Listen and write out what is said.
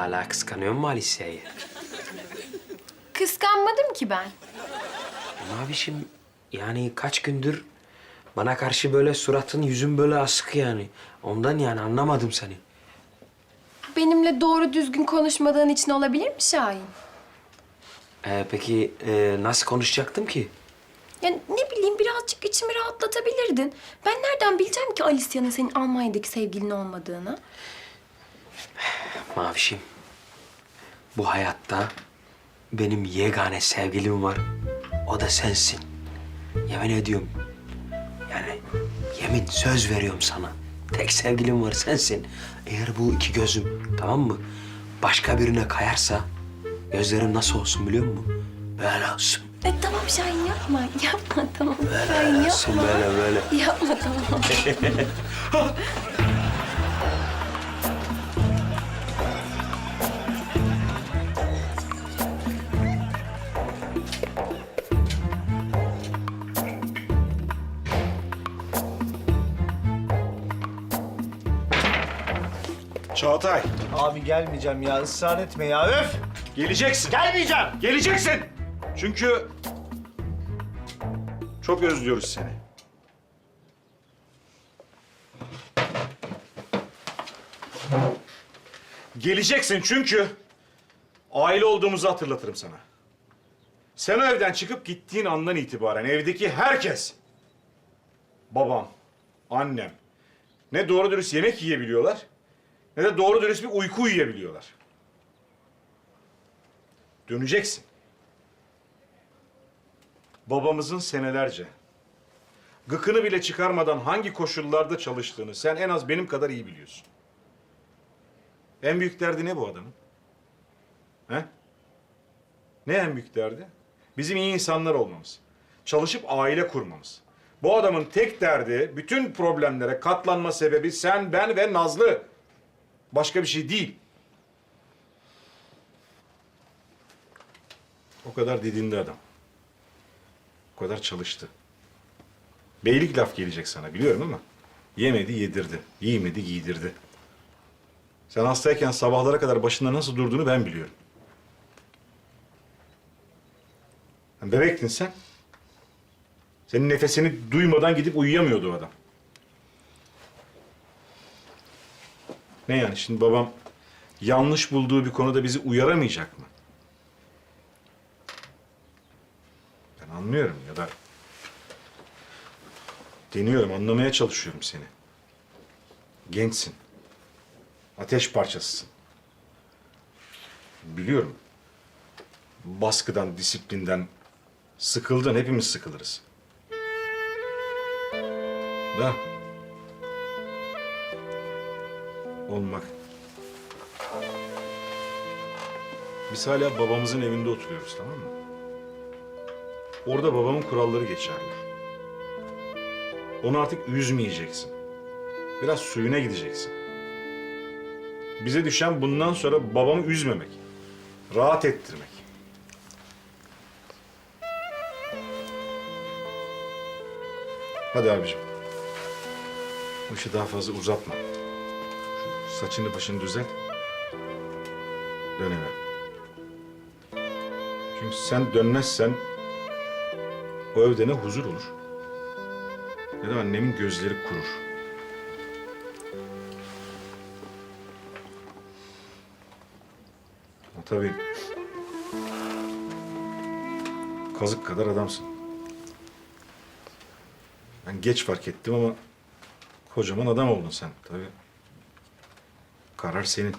Hala kıskanıyor mu Alice'yi? Kıskanmadım ki ben. Mavişim yani kaç gündür bana karşı böyle suratın yüzün böyle asık yani. Ondan yani anlamadım seni. Benimle doğru düzgün konuşmadığın için olabilir mi Şahin? Ee, peki e, nasıl konuşacaktım ki? Ya ne bileyim birazcık içimi rahatlatabilirdin. Ben nereden bileceğim ki Alisya'nın senin Almanya'daki sevgilin olmadığını? Mavişim bu hayatta benim yegane sevgilim var. O da sensin. Yemin ediyorum. Yani yemin söz veriyorum sana. Tek sevgilim var sensin. Eğer bu iki gözüm tamam mı? Başka birine kayarsa gözlerim nasıl olsun biliyor musun? Böyle olsun. E tamam Şahin yapma. Yapma tamam. Şahin yapma. Böyle böyle. Yapma tamam. Çağatay, Abi gelmeyeceğim ya ısrar etme ya öf. geleceksin. Gelmeyeceğim. Geleceksin. Çünkü çok özlüyoruz seni. Geleceksin çünkü aile olduğumuzu hatırlatırım sana. Sen o evden çıkıp gittiğin andan itibaren evdeki herkes, babam, annem, ne doğru dürüst yemek yiyebiliyorlar, ne de doğru dürüst bir uyku uyuyabiliyorlar. Döneceksin. Babamızın senelerce gıkını bile çıkarmadan hangi koşullarda çalıştığını sen en az benim kadar iyi biliyorsun. En büyük derdi ne bu adamın? He? Ne en büyük derdi? Bizim iyi insanlar olmamız. Çalışıp aile kurmamız. Bu adamın tek derdi bütün problemlere katlanma sebebi sen, ben ve Nazlı. Başka bir şey değil. O kadar didindi adam. O kadar çalıştı. Beylik laf gelecek sana biliyorum ama yemedi yedirdi, giymedi giydirdi. Sen hastayken sabahlara kadar başında nasıl durduğunu ben biliyorum. Bebektin sen. Senin nefesini duymadan gidip uyuyamıyordu adam. Ne yani şimdi babam yanlış bulduğu bir konuda bizi uyaramayacak mı? Ben anlıyorum ya da deniyorum, anlamaya çalışıyorum seni. Gençsin. Ateş parçasısın. Biliyorum. Baskıdan, disiplinden sıkıldın. Hepimiz sıkılırız. Da. Olmak. Biz hala babamızın evinde oturuyoruz tamam mı? Orada babamın kuralları geçerli. Onu artık üzmeyeceksin. Biraz suyuna gideceksin. Bize düşen bundan sonra babamı üzmemek. Rahat ettirmek. Hadi abicim. Bu işi daha fazla uzatma. Saçını başını düzelt. Dön eve. Çünkü sen dönmezsen o evde ne huzur olur ne de annemin gözleri kurur. Ama tabii kazık kadar adamsın. Ben geç fark ettim ama kocaman adam oldun sen tabii. Karar senin.